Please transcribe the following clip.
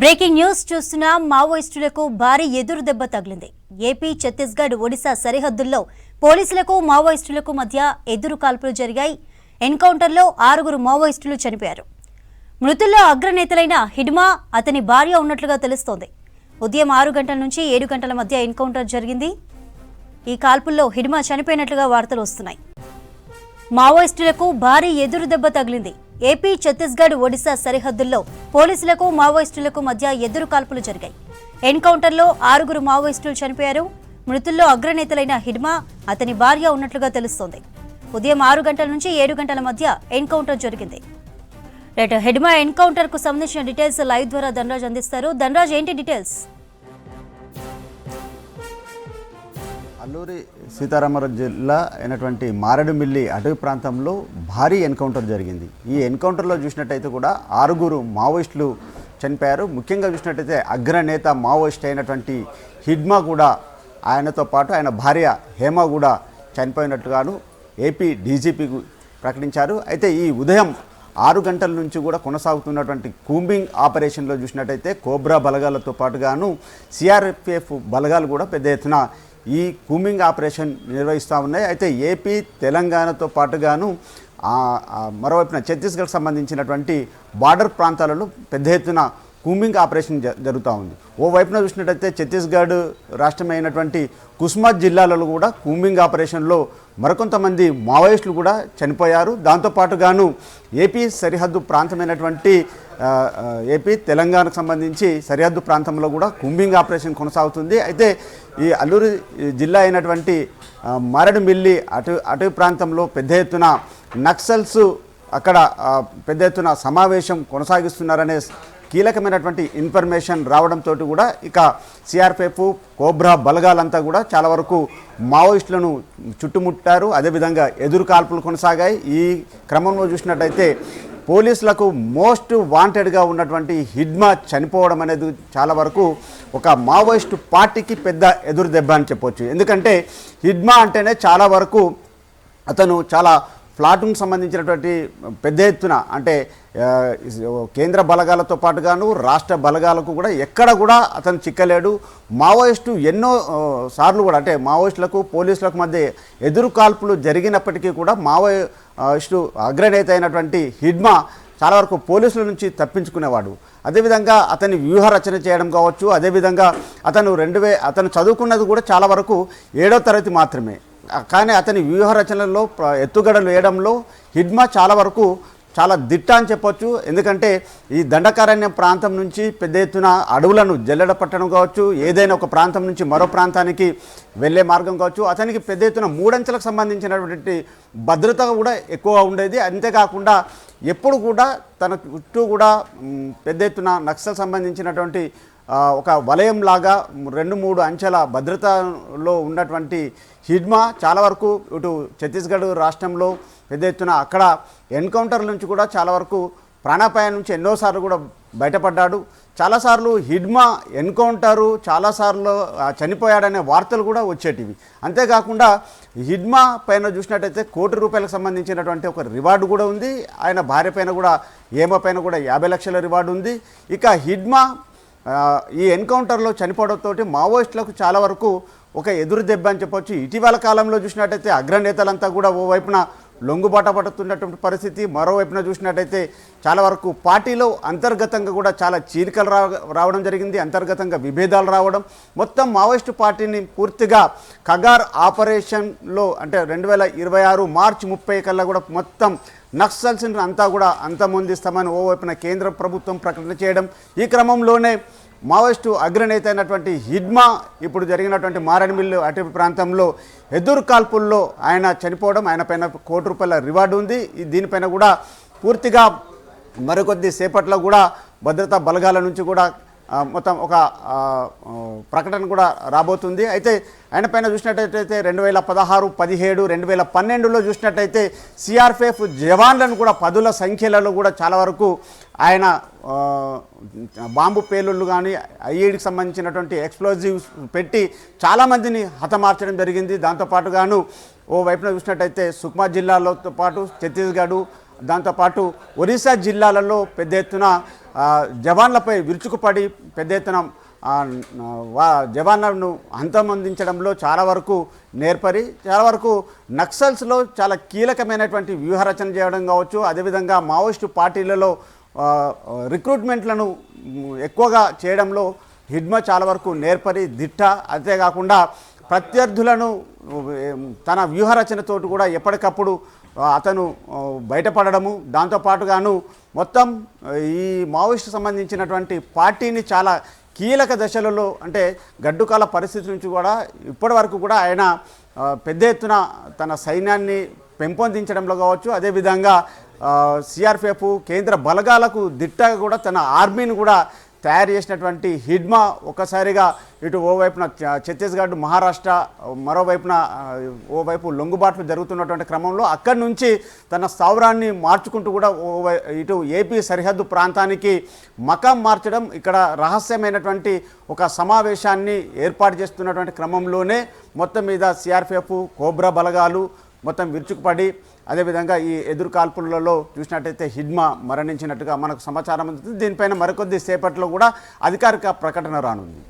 Breaking news చూస్తున్న మావోయిస్టులకు భారీ ఎదురు దెబ్బ తగిలింది. ఏపీ ఛత్తీస్గఢ్ ఒడిశా సరిహద్దుల్లో పోలీసులకు మావోయిస్టులకు మధ్య ఎదురు కాల్పులు జరిగాయి. ఎన్కౌంటర్లో ఆరుగురు మావోయిస్టులు చనిపోయారు. మృతుల్లో అగ్రనేతలైన హిడ్మా అతని భార్య ఉన్నట్లుగా తెలుస్తోంది. ఉదయం ఆరు గంటల నుంచి ఏడు గంటల మధ్య ఎన్కౌంటర్ జరిగింది. ఈ కాల్పుల్లో హిడ్మా చనిపోయినట్లుగా వార్తలు వస్తున్నాయి. మావోయిస్టులకు భారీ ఎదురు దెబ్బ తగిలింది. ఏపీ ఛత్తీస్గఢ్ ఒడిశా సరిహద్దుల్లో పోలీసులకు మావోయిస్టులకు మధ్య ఎదురు కాల్పులు జరిగాయి. ఎన్కౌంటర్లో ఆరుగురు మావోయిస్టులు చనిపోయారు. మృతుల్లో అగ్రనేతలైన హిడ్మా అతని భార్య ఉన్నట్లుగా తెలుస్తోంది. ఉదయం ఆరు గంటల నుంచి ఏడు గంటల మధ్య ఎన్కౌంటర్ జరిగింది. రైట్ హిడ్మా ఎన్కౌంటర్కు సంబంధించిన డీటెయిల్స్ లైవ్ ద్వారా ధనరాజ్ అందిస్తారు. ధనరాజ్ ఏంటి డీటెయిల్స్? అల్లూరి సీతారామరాజు జిల్లా అయినటువంటి మారేడుమిల్లి అటవీ ప్రాంతంలో భారీ ఎన్కౌంటర్ జరిగింది. ఈ ఎన్కౌంటర్లో చూసినట్టయితే కూడా ఆరుగురు మావోయిస్టులు చనిపోయారు. ముఖ్యంగా చూసినట్టయితే అగ్రనేత మావోయిస్ట్ అయినటువంటి హిడ్మా కూడా ఆయనతో పాటు ఆయన భార్య హేమ కూడా చనిపోయినట్టుగాను ఏపీ డీజీపీ ప్రకటించారు. అయితే ఈ ఉదయం ఆరు గంటల నుంచి కూడా కొనసాగుతున్నటువంటి కూంబింగ్ ఆపరేషన్లో చూసినట్టయితే కోబ్రా బలగాలతో పాటుగాను సిఆర్పిఎఫ్ బలగాలు కూడా పెద్ద ఎత్తున ఈ కూమింగ్ ఆపరేషన్ నిర్వహిస్తూ ఉన్నాయి. అయితే ఏపీ తెలంగాణతో పాటుగాను మరోవైపున ఛత్తీస్గఢ్ సంబంధించినటువంటి బార్డర్ ప్రాంతాలలో పెద్ద ఎత్తున కూమింగ్ ఆపరేషన్ జ- జరుగుతూ ఉంది. ఓ వైపున చూసినట్టయితే ఛత్తీస్గఢ్ రాష్ట్రమైనటువంటి కుస్మాత్ జిల్లాలలో కూడా కూమింగ్ ఆపరేషన్లో మరికొంతమంది మావోయిస్టులు కూడా చనిపోయారు. దాంతోపాటుగాను ఏపీ సరిహద్దు ప్రాంతమైనటువంటి ఏపీ తెలంగాణకు సంబంధించి సరిహద్దు ప్రాంతంలో కూడా కుంబింగ్ ఆపరేషన్ కొనసాగుతుంది. అయితే ఈ అల్లూరు జిల్లా అయినటువంటి మారడుమిల్లి అటు అటవీ ప్రాంతంలో పెద్ద ఎత్తున నక్సల్స్ అక్కడ పెద్ద ఎత్తున సమావేశం కొనసాగిస్తున్నారనే కీలకమైనటువంటి ఇన్ఫర్మేషన్ రావడంతో కూడా ఇక సిఆర్పిఎఫ్ కోబ్రా బలగాలంతా కూడా చాలా వరకు మావోయిస్టులను చుట్టుముట్టారు. అదేవిధంగా ఎదురు కాల్పులు కొనసాగాయి. ఈ క్రమంలో చూసినట్టయితే పోలీసులకు మోస్ట్ వాంటెడ్గా ఉన్నటువంటి హిడ్మా చనిపోవడం అనేది చాలా వరకు ఒక మావోయిస్టు పార్టీకి పెద్ద ఎదురు దెబ్బ అని చెప్పొచ్చు. ఎందుకంటే హిడ్మా అంటేనే చాలా వరకు అతను చాలా ప్లాటూన్కి సంబంధించినటువంటి పెద్ద ఎత్తున అంటే కేంద్ర బలగాలతో పాటుగాను రాష్ట్ర బలగాలకు కూడా ఎక్కడ కూడా అతను చిక్కలేడు. మావోయిస్టు ఎన్నో సార్లు కూడా అంటే మావోయిస్టులకు పోలీసులకు మధ్య ఎదురు కాల్పులు జరిగినప్పటికీ కూడా మావోయిస్టు అగ్రనేత అయినటువంటి హిడ్మా చాలా వరకు పోలీసుల నుంచి తప్పించుకునేవాడు. అదేవిధంగా అతని వ్యూహ రచన చేయడం కావచ్చు అదేవిధంగా అతను రెండు వే అతను చదువుకున్నది కూడా చాలా వరకు ఏడో తరగతి మాత్రమే. కానీ అతని వ్యూహ రచనలో ఎత్తుగడలు వేయడంలో హిడ్మా చాలా వరకు చాలా దిట్ట అని చెప్పొచ్చు. ఎందుకంటే ఈ దండకారణ్యం ప్రాంతం నుంచి పెద్ద ఎత్తున అడవులను జల్లెడ పట్టడం కావచ్చు ఏదైనా ఒక ప్రాంతం నుంచి మరో ప్రాంతానికి వెళ్ళే మార్గం కావచ్చు. అతనికి పెద్ద ఎత్తున మూడంచెలకు సంబంధించినటువంటి భద్రత కూడా ఎక్కువ ఉండేది. అంతేకాకుండా ఎప్పుడు కూడా తన చుట్టూ కూడా పెద్ద ఎత్తున నక్సల్ సంబంధించినటువంటి ఒక వలయం లాగా రెండు మూడు అంచెల భద్రతలో ఉన్నటువంటి హిడ్మా చాలా వరకు ఇటు ఛత్తీస్గఢ్ రాష్ట్రంలో పెద్ద ఎత్తున అక్కడ ఎన్కౌంటర్ నుంచి కూడా చాలా వరకు ప్రాణాపాయం నుంచి ఎన్నోసార్లు కూడా బయటపడ్డాడు. చాలాసార్లు హిడ్మా ఎన్కౌంటరు చాలాసార్లు చనిపోయాడనే వార్తలు కూడా వచ్చేటివి. అంతేకాకుండా హిడ్మా పైన చూసినట్టయితే కోటి రూపాయలకు సంబంధించినటువంటి ఒక రివార్డు కూడా ఉంది. ఆయన భార్య పైన కూడా ఏమ పైన కూడా యాభై లక్షల రివార్డు ఉంది. ఇక హిడ్మా ఈ ఎన్కౌంటర్లో చనిపోవడంతో మావోయిస్టులకు చాలా వరకు ఒక ఎదురు దెబ్బ అని చెప్పొచ్చు. ఇటీవల కాలంలో చూసినట్టయితే అగ్రనేతలంతా కూడా ఓ వైపున లొంగుబాట పడుతున్నటువంటి పరిస్థితి మరోవైపున చూసినట్టయితే చాలా వరకు పార్టీలో అంతర్గతంగా కూడా చాలా చీలికలు రావడం జరిగింది. అంతర్గతంగా విభేదాలు రావడం. మొత్తం మావోయిస్టు పార్టీని పూర్తిగా కగార్ ఆపరేషన్లో అంటే రెండు వేల ఇరవై ఆరు మార్చి ముప్పై కల్లా కూడా మొత్తం నక్సల్స్ని అంతా కూడా అంతమొందిస్తామని ఓవైపున కేంద్ర ప్రభుత్వం ప్రకటన చేయడం. ఈ క్రమంలోనే మావోయిస్టు అగ్రనేత అయినటువంటి హిడ్మా ఇప్పుడు జరిగినటువంటి మారణమిల్లు అటవీ ప్రాంతంలో ఎదురు కాల్పుల్లో ఆయన చనిపోవడం ఆయన పైన కోటి రూపాయల రివార్డు ఉంది. ఈ దీనిపైన కూడా పూర్తిగా మరికొద్ది సేపట్లో కూడా భద్రతా బలగాల నుంచి కూడా మొత్తం ఒక ప్రకటన కూడా రాబోతుంది. అయితే ఆయన పైన చూసినట్టయితే రెండు వేల పదహారు పదిహేడు రెండు వేల పన్నెండులో చూసినట్టయితే సిఆర్పిఎఫ్ జవాన్లను కూడా పదుల సంఖ్యలలో కూడా చాలా వరకు ఆయన బాంబు పేలుళ్ళు కానీ ఐఈడికి సంబంధించినటువంటి ఎక్స్ప్లోజివ్స్ పెట్టి చాలామందిని హతమార్చడం జరిగింది. దాంతోపాటుగాను ఓ వైపున చూసినట్టయితే సుక్మా జిల్లాలతో పాటు ఛత్తీస్గఢ్ దాంతోపాటు ఒరిస్సా జిల్లాలలో పెద్ద ఎత్తున జవాన్లపై విరుచుకుపడి పెద్ద ఎత్తున వా జవాన్లను అంతమొందించడంలో చాలా వరకు నేర్పరి చాలా వరకు నక్సల్స్లో చాలా కీలకమైనటువంటి వ్యూహరచన చేయడం కావచ్చు. అదేవిధంగా మావోయిస్టు పార్టీలలో రిక్రూట్మెంట్లను ఎక్కువగా చేయడంలో హిడ్మ చాలా వరకు నేర్పరి దిట్ట. అంతేకాకుండా ప్రత్యర్థులను తన వ్యూహరచనతోటి కూడా ఎప్పటికప్పుడు అతను బయటపడడము. దాంతోపాటుగాను మొత్తం ఈ మావోయిస్టు సంబంధించినటువంటి పార్టీని చాలా కీలక దశలలో అంటే గడ్డుకాల పరిస్థితి నుంచి కూడా ఇప్పటి వరకు కూడా ఆయన పెద్ద ఎత్తున తన సైన్యాన్ని పెంపొందించడంలో కావచ్చు అదేవిధంగా సిఆర్పిఎఫ్ కేంద్ర బలగాలకు దిట్టగా కూడా తన ఆర్మీని కూడా తయారు చేసినటువంటి హిడ్మా ఒకసారిగా ఇటు ఓవైపున ఛత్తీస్గఢ్ మహారాష్ట్ర మరోవైపున ఓవైపు లొంగుబాట్లు జరుగుతున్నటువంటి క్రమంలో అక్కడి నుంచి తన స్థావరాన్ని మార్చుకుంటూ కూడా ఓవై ఇటు ఏపీ సరిహద్దు ప్రాంతానికి మకాం మార్చడం ఇక్కడ రహస్యమైనటువంటి ఒక సమావేశాన్ని ఏర్పాటు చేస్తున్నటువంటి క్రమంలోనే మొత్తం మీద సిఆర్పిఎఫ్ కోబ్రా బలగాలు మొత్తం విరుచుకుపడి అదేవిధంగా ఈ ఎదురు కాల్పులలో చూసినట్టయితే హిడ్మా మరణించినట్టుగా మనకు సమాచారం అందుతుంది. దీనిపైన మరికొద్ది సేపట్లో కూడా అధికారిక ప్రకటన రానుంది.